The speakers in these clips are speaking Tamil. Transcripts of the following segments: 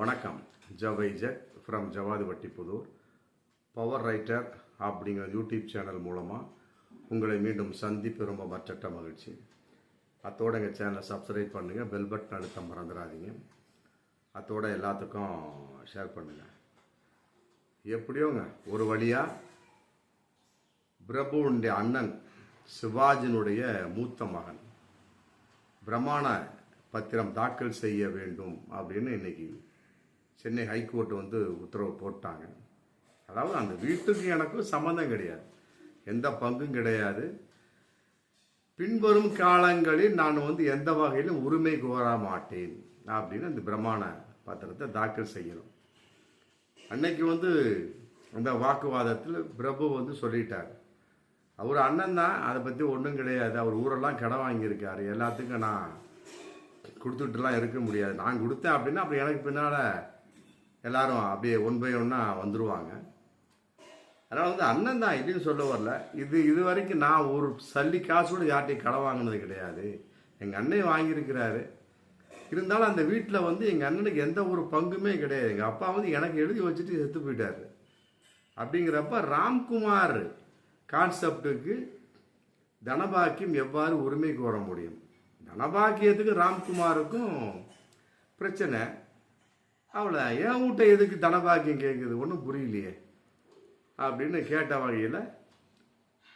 வணக்கம். ஜவைஜக் from Javadhu Vattipudur power writer அப்படிங்கிற யூடியூப் சேனல் மூலமாக உங்களை மீண்டும் சந்திப்பு ரொம்ப மற்றட்ட மகிழ்ச்சி. அத்தோட எங்கள் சேனலை சப்ஸ்கிரைப் பண்ணுங்கள் பெல் பட்டன் அழுத்த மறந்துடாதீங்க. அத்தோட எல்லாத்துக்கும் ஷேர் பண்ணுங்கள் எப்படியோங்க? ஒரு வழியாக பிரபுவுடைய அண்ணன் சிவாஜினுடைய மூத்த மகன். பிரமாண பத்திரம் தாக்கல் செய்ய வேண்டும் அப்படின்னு இன்னைக்கு சென்னை ஹைகோர்ட் வந்து உத்தரவு போட்டாங்க. அதாவது அந்த வீட்டுக்கு எனக்கும் சம்மந்தம் கிடையாது. எந்த பங்கும் கிடையாது. பின்வரும் காலங்களில் நான் வந்து எந்த வகையிலும் உரிமை கோர மாட்டேன். அப்படின்னு அந்த பிரமாண பத்திரத்தை தாக்கல் செய்யணும். அன்னைக்கு வந்து அந்த வாக்குவாதத்தில் பிரபு வந்து சொல்லிட்டார். அவர் அண்ணன் தான் அதை பற்றி ஒன்றும் கிடையாது. அவர் ஊரெல்லாம் கடன் வாங்கியிருக்காரு. எல்லாத்துக்கும் நான் கொடுத்துட்டுலாம் இருக்க முடியாது. நான் கொடுத்தேன் அப்படின்னா அப்புறம் எனக்கு பின்னால் எல்லாரும் அப்படியே ஒன் பை ஒன்னாக வந்துடுவாங்க அதனால் வந்து அண்ணன் தான் இல்லைன்னு சொல்ல வரல. இது இது வரைக்கும் நான் ஒரு சல்லி காசோட யார்ட்டையும் கடை வாங்கினது கிடையாது. எங்கள் அண்ணன் வாங்கியிருக்கிறாரு. இருந்தாலும் அந்த வீட்டில் வந்து எங்கள் அண்ணனுக்கு எந்த ஒரு பங்குமே கிடையாது. எங்கள் அப்பா வந்து எனக்கு எழுதி வச்சுட்டு செத்து போயிட்டார். அப்படிங்கிறப்ப ராம்குமார் கான்செப்டுக்கு தனபாக்கியம் எவ்வாறு உரிமை கோர முடியும்? தனபாக்கியத்துக்கு ராம்குமாருக்கும் பிரச்சனை. அவளை என் வீட்டை எதுக்கு தனபாக்கியம் கேட்குது ஒன்றும் புரியலையே. அப்படின்னு கேட்ட வகையில்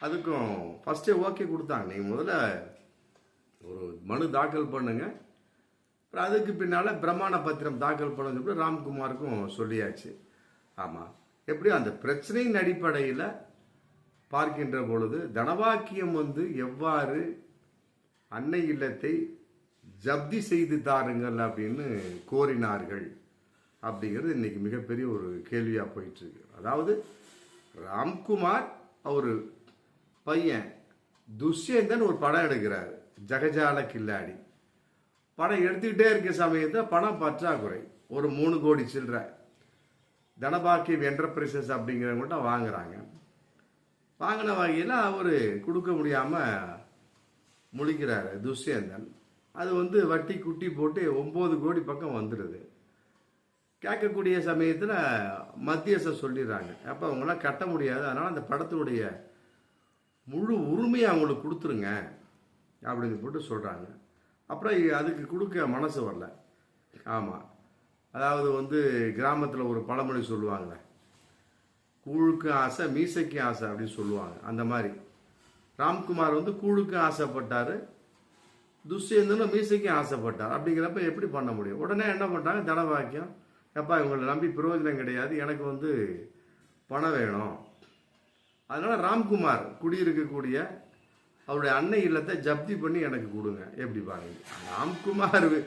அதுக்கும் ஃபஸ்ட்டே ஓகே கொடுத்தாங்க. நீங்கள் முதல்ல ஒரு மனு தாக்கல் பண்ணுங்க. அப்புறம் அதுக்கு பின்னால் பிரமாண பத்திரம் தாக்கல் பண்ண சொல்லி ராம்குமாருக்கும் சொல்லியாச்சு. ஆமாம் எப்படியும் அந்த பிரச்சனையின் அடிப்படையில் பார்க்கின்ற பொழுது தனவாக்கியம் வந்து எவ்வாறு அன்னை இல்லத்தை ஜப்தி செய்து தாருங்கள் அப்படின்னு கோரினார்கள். அப்படிங்கிறது இன்னைக்கு மிகப்பெரிய ஒரு கேள்வியாக போயிட்டு இருக்கு அதாவது ராம்குமார் அவர் பையன் துஷ்யந்தன் ஒரு படம் எடுக்கிறார். ஜெகஜால கில்லாடி. படம் எடுத்துக்கிட்டே இருக்க சமயத்தில் பணம் பற்றாக்குறை. ஒரு மூணு கோடி சில்லற. தனபாக்கியம் என்டர்பிரைசஸ் அப்படிங்கிறவங்கள்ட்ட வாங்குறாங்க. வாங்கின வகையில் அவர் கொடுக்க முடியாமல் முழிக்கிறாரு துஷ்யந்தன். அது வந்து வட்டி குட்டி போட்டு ஒம்பது கோடி பக்கம் வந்துடுது கேட்கக்கூடிய சமயத்தில் மத்தியச சொல்லிடுறாங்க. அப்போ அவங்களாம் கட்ட முடியாது. அதனால் அந்த படத்தினுடைய முழு உரிமையை அவங்களுக்கு கொடுத்துருங்க அப்படின்னு போட்டு சொல்கிறாங்க அப்புறம் அதுக்கு கொடுக்க மனசு வரல. ஆமாம் அதாவது வந்து கிராமத்தில் ஒரு பழமொழி சொல்லுவாங்களே கூழுக்கு ஆசை மீசைக்கு ஆசை அப்படின்னு சொல்லுவாங்க. அந்த மாதிரி. ராம்குமார் வந்து கூழுக்கு ஆசைப்பட்டார். துஷ்யந்தனும் மீசைக்கும் ஆசைப்பட்டார். அப்படிங்கிறப்ப எப்படி பண்ண முடியும்? உடனே என்ன பண்ணுறாங்க தனவாக்கியம் எப்பா இவங்களை நம்பி பிரயோஜனம் கிடையாது. எனக்கு வந்து பணம் வேணும். அதனால் ராம்குமார் குடியிருக்கக்கூடிய அவருடைய அன்னை இல்லத்தை ஜப்தி பண்ணி எனக்கு கொடுங்க. எப்படி பாருங்க. ராம்குமார்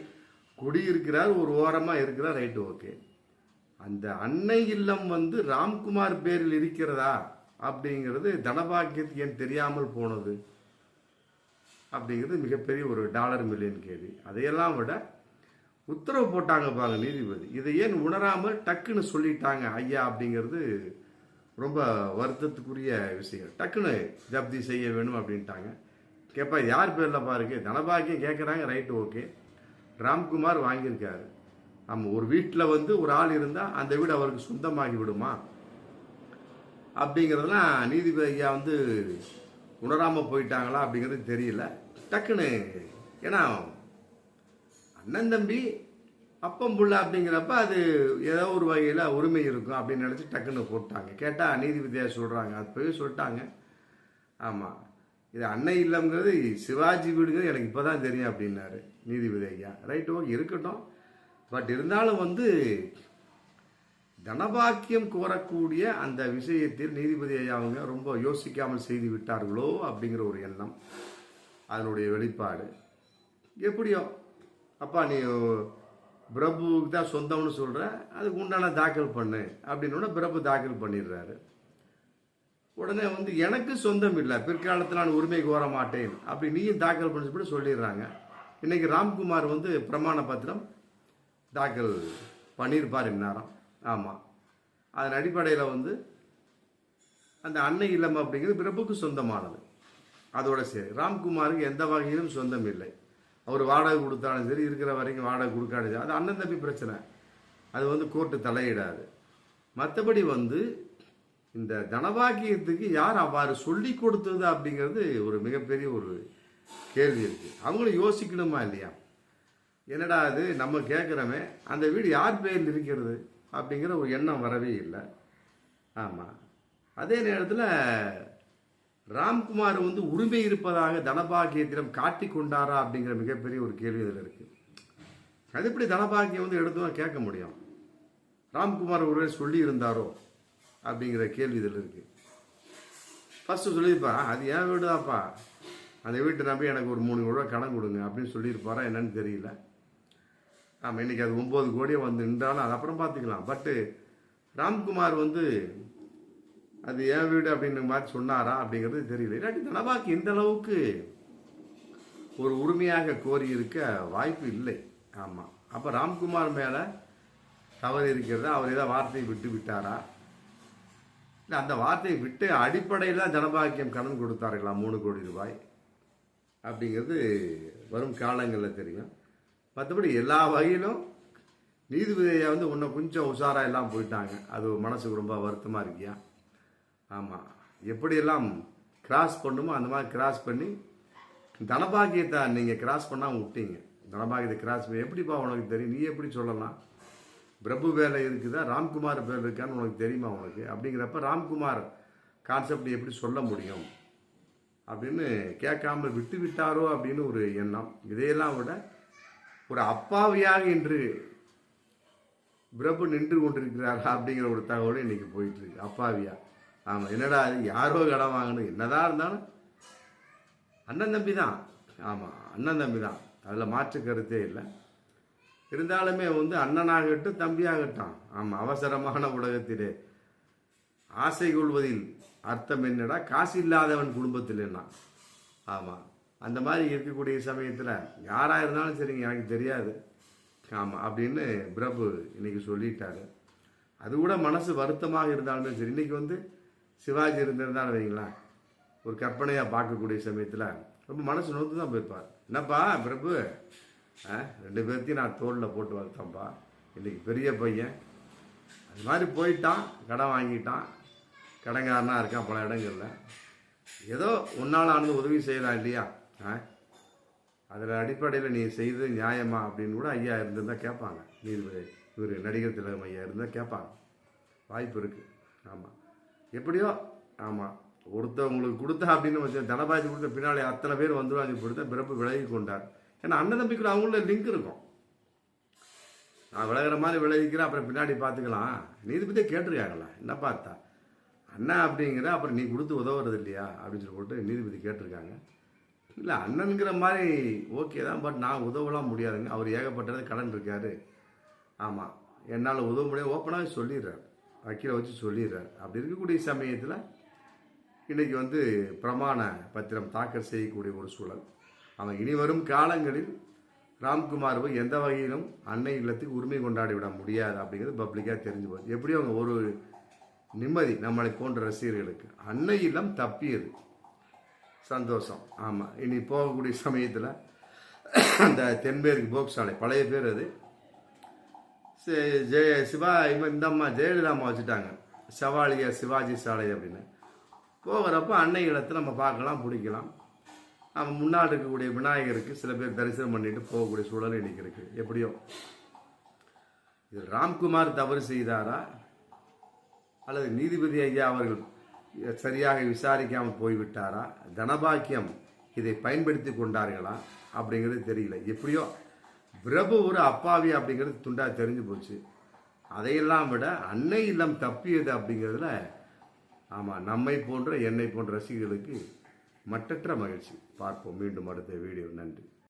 குடியிருக்கிறார் ஒரு ஓரமாக இருக்கிறார். Right okay. அந்த அன்னை இல்லம் வந்து ராம்குமார் பேரில் இருக்கிறதா அப்படிங்கிறது தனபாக்கியத்துக்கு ஏன் தெரியாமல் போனது அப்படிங்கிறது மிகப்பெரிய ஒரு டாலர் மில்லியன் கேள்வி. அதையெல்லாம் விட உத்தரவு போட்டாங்க பாருங்க நீதிபதி. இதை ஏன் உணராமல் டக்குன்னு சொல்லிட்டாங்க ஐயா அப்படிங்கிறது ரொம்ப வருத்தத்துக்குரிய விஷயம். டக்குன்னு ஜப்தி செய்ய வேணும் அப்படின்ட்டாங்க. கேப்பா யார் பேரில் பாருங்க தனபாக்கியம் கேட்குறாங்க ரைட்டு ஓகே. ராம்குமார் வாங்கியிருக்காரு. நம்ம ஒரு வீட்டில் வந்து ஒரு ஆள் இருந்தால் அந்த வீடு அவருக்கு சொந்தமாகி விடுமா? அப்படிங்கிறதுலாம் நீதிபதி ஐயா வந்து உணராமல் போயிட்டாங்களா அப்படிங்கிறது தெரியல. டக்குன்னு ஏன்னா அண்ணன் தம்பி அப்பம் புள்ள அப்படிங்கிறப்ப அது ஏதோ ஒரு வகையில் உரிமை இருக்கும் அப்படின்னு நினச்சி டக்குன்னு போட்டாங்க. கேட்டால் நீதிபதியாக சொல்கிறாங்க அது போய் சொல்லிட்டாங்க. ஆமாம் இது அன்னை இல்லைங்கிறது சிவாஜி வீடுங்கிறது எனக்கு இப்போ தான் தெரியும் அப்படின்னாரு நீதிபதி ஐயா. ரைட் ஓகே இருக்கட்டும். பட் இருந்தாலும் வந்து தனபாக்கியம் கோரக்கூடிய அந்த விஷயத்தில் நீதிபதி ஐயா அவங்க ரொம்ப யோசிக்காமல் செய்து விட்டார்களோ அப்படிங்கிற ஒரு எண்ணம். அதனுடைய வெளிப்பாடு எப்படியோ அப்பா நீ பிரபுவுக்கு தான் சொந்தம்னு சொல்கிற அதுக்கு உண்டான தாக்கல் பண்ணு அப்படின்னு பிரபு தாக்கல் பண்ணிடுறாரு. உடனே வந்து எனக்கு சொந்தம் இல்லை பிற்காலத்தில் நான் உரிமை கோர மாட்டேன் அப்படி நீயும் தாக்கல் பண்ணி சொல்லி சொல்லிடுறாங்க. இன்னைக்கு ராம்குமார் வந்து பிரமாண பத்திரம் தாக்கல் பண்ணியிருப்பார் இந்நேரம். ஆமாம் அதன் அடிப்படையில் வந்து அந்த அன்னை இல்லம் அப்படிங்கிறது பிரபுக்கு சொந்தமானது. அதோட சரி ராம்குமாருக்கு எந்த வகையிலும் சொந்தம் இல்லை. அவர் வாடகை கொடுத்தாலும் சரி இருக்கிற வரைக்கும் வாடகை கொடுக்காது சரி. அது அண்ணன் தம்பி பிரச்சனை. அது வந்து கோர்ட்டு தலையிடாது. மற்றபடி வந்து இந்த தனபாக்கியத்துக்கு யார் அவ்வாறு சொல்லி கொடுத்தது அப்படிங்கிறது ஒரு மிகப்பெரிய ஒரு கேள்வி இருக்கு. அவங்களும் யோசிக்கணுமா இல்லையா? என்னடா அது நம்ம கேட்குறோமே அந்த வீடு யார் பேரில் இருக்கிறது அப்படிங்கிற ஒரு எண்ணம் வரவே இல்லை. ஆமாம் அதே நேரத்தில் ராம்குமார் வந்து உரிமை இருப்பதாக தனபாகியத்திடம் காட்டி கொண்டாரா அப்படிங்கிற மிகப்பெரிய ஒரு கேள்வி இதில் இருக்கு. அது எப்படி தனபாகியம் வந்து எடுத்து கேட்க முடியும். ராம்குமார் ஒருவேளை சொல்லி இருந்தாரோ அப்படிங்கிற கேள்வி இதில் இருக்கு. ஃபர்ஸ்ட் சொல்லியிருப்பா அது ஏன் வீடுதாப்பா அந்த வீட்டை நம்பி எனக்கு ஒரு மூணு ரூபா கடன் கொடுங்க அப்படின்னு சொல்லியிருப்பாரா என்னன்னு தெரியல. ஆமாம் இன்னைக்கு அது ஒம்பது கோடியே வந்து நின்றாலும் அது அப்புறம் பார்த்துக்கலாம். பட்டு ராம்குமார் வந்து அது என் வீடு அப்படின்ற மாதிரி சொன்னாரா அப்படிங்கிறது தெரியல. இல்லாட்டி தனபாக்கு இந்த அளவுக்கு ஒரு உரிமையாக கோரி இருக்க வாய்ப்பு இல்லை. ஆமாம் அப்போ ராம்குமார் மேலே தவறு இருக்கிறதா? அவர் ஏதாவது வார்த்தையை விட்டு விட்டாரா? இல்லை அந்த வார்த்தையை விட்டு அடிப்படையில் ஜனபாக்கியம் கடன் கொடுத்தார்களா? மூணு கோடி ரூபாய் அப்படிங்கிறது வரும் காலங்களில் தெரியும். மற்றபடி எல்லா வகையிலும் நீதிபதியை வந்து உன்னை கொஞ்சம் உஷாராக எல்லாம் போயிட்டாங்க. அது மனசுக்கு ரொம்ப வருத்தமாக இருக்கியா? ஆமாம் எப்படியெல்லாம் கிராஸ் பண்ணுமோ அந்த மாதிரி கிராஸ் பண்ணி தனபாகியத்தை நீங்கள் கிராஸ் பண்ணாமல் விட்டீங்க. தனபாகியத்தை கிராஸ் பண்ணி எப்படிப்பா உனக்கு தெரியும்? நீ எப்படி சொல்லலாம்? பிரபு வேலை இருக்குதா? ராம்குமார் வேலை இருக்கான்னு உனக்கு தெரியுமா உனக்கு? அப்படிங்கிறப்ப ராம்குமார் கான்செப்ட் எப்படி சொல்ல முடியும்? அப்படின்னு கேட்காம விட்டு விட்டாரோ அப்படின்னு ஒரு எண்ணம். இதையெல்லாம் விட ஒரு அப்பாவியாக இன்று பிரபு நின்று கொண்டிருக்கிறாரா அப்படிங்கிற ஒரு தகவலும் இன்னைக்கு போயிட்டு இருக்கு. அப்பாவியா? ஆமாம் என்னடா இது யாரோ கடன் வாங்கணும் என்னதான் இருந்தாலும் அண்ணன் தம்பி தான். ஆமாம் அண்ணன் தம்பி தான். அதில் மாற்று கருத்தே இல்லை. இருந்தாலுமே வந்து அண்ணனாகட்டும் தம்பியாகட்டும் ஆமாம் அவசரமான உலகத்திலே ஆசை கொள்வதில் அர்த்தம் என்னடா? காசு இல்லாதவன் குடும்பத்தில் என்ன ஆமாம் அந்த மாதிரி இருக்கக்கூடிய சமயத்தில் யாராக இருந்தாலும் சரிங்க எனக்கு தெரியாது. ஆமாம் அப்படின்னு பிரபு இன்னைக்கு சொல்லிட்டாரு. அது கூட மனசு வருத்தமாக இருந்தாலுமே சரி இன்னைக்கு வந்து சிவாஜி இருந்திருந்தாலும் வைங்களேன் ஒரு கற்பனையாக பார்க்கக்கூடிய சமயத்தில் ரொம்ப மனசு நோத்து தான் போயிருப்பார். என்னப்பா பிரபு? ஆ, ரெண்டு பேர்த்தையும் நான் தோளில் போட்டு வளர்த்தேன்ப்பா. இன்னைக்கு பெரிய பையன். அது மாதிரி போயிட்டான் கடன் வாங்கிட்டான். கடங்காரனாக இருக்கான் பல இடங்கள்ல. ஏதோ உன்னால் ஆனது உதவி செய்யலாம் இல்லையா? ஆ? அதில் அடிப்படையில் நீ செய்தது நியாயமா அப்படின்னு கூட ஐயா இருந்திருந்தால் கேட்பாங்க. நீதிபதி இவர் நடிகர் திலகம் ஐயா இருந்தால் கேட்பாங்க. வாய்ப்பு இருக்குது ஆமாம் எப்படியோ ஆமாம் ஒருத்தவங்களுக்கு கொடுத்தா அப்படின்னு வச்சு தனபாஜி கொடுத்த பின்னாடி அத்தனை பேர் வந்துடுவாங்க கொடுத்த பிறப்பு விலகி கொண்டார். ஏன்னா அண்ணன் தம்பிக்குள்ள அவங்கள லிங்க் இருக்கும். நான் விலகிற மாதிரி விளைவிக்கிறேன் அப்புறம் பின்னாடி பார்த்துக்கலாம். நீதிபதியே கேட்டிருக்காங்களா என்ன பார்த்தா? அண்ணா அப்படிங்கிற அப்புறம் நீ கொடுத்து உதவுறது இல்லையா? அப்படின்னு சொல்லி போட்டு நீதிபதி கேட்டிருக்காங்க. இல்லை அண்ணனுங்கிற மாதிரி ஓகே தான் பட் நான் உதவலாம் முடியாதுங்க. அவர் ஏகப்பட்டது கடன் இருக்காரு. ஆமாம் என்னால் உதவ முடியாது. ஓப்பனாகவே சொல்லிடுறாரு. வக்கீலை வச்சு சொல்லிடுறார். அப்படி இருக்கக்கூடிய சமயத்தில் இன்றைக்கி வந்து பிரமாண பத்திரம் தாக்கல் செய்யக்கூடிய ஒரு சூழல். அவன் இனி வரும் காலங்களில் ராம்குமார் எந்த வகையிலும் அன்னை இல்லத்துக்கு உரிமை கொண்டாடி விட முடியாது அப்படிங்கிறது பப்ளிக்காக தெரிஞ்சு போகுது. எப்படி அவங்க ஒரு நிம்மதி நம்மளை போன்ற ரசிகர்களுக்கு. அன்னை இல்லம் தப்பியது. சந்தோஷம். ஆமாம் இனி போகக்கூடிய சமயத்தில் அந்த தென்மேற்கு போக்சாலை பழைய பேர் அது. ஜெய சிவா இவன் இந்த அம்மா ஜெயலலிதா அம்மா வச்சுட்டாங்க. செவாலியா சிவாஜி சாலை அப்படின்னு. போகிறப்ப அன்னை இடத்தை நம்ம பார்க்கலாம் பிடிக்கலாம். அவன் முன்னாடி இருக்கக்கூடிய விநாயகருக்கு சில பேர் தரிசனம் பண்ணிட்டு போகக்கூடிய சூழல் இன்னைக்கு இருக்கு. எப்படியோ. இது ராம்குமார் தவறு செய்தாரா? அல்லது நீதிபதி ஐயா அவர்கள் சரியாக விசாரிக்காமல் போய்விட்டாரா? தனபாக்கியம் இதை பயன்படுத்தி கொண்டார்களா? அப்படிங்கிறது தெரியல. எப்படியோ பிரபு ஒரு அப்பாவி அப்படிங்கிறது துண்டா தெரிஞ்சு போச்சு. அதையெல்லாம் விட அன்னை இல்லம் தப்பியது அப்படிங்கிறதுல ஆமாம் நம்மை போன்ற என்னை போன்ற ரசிகர்களுக்கு மற்றற்ற மகிழ்ச்சி. பார்ப்போம். மீண்டும் அடுத்த வீடியோ நன்றி.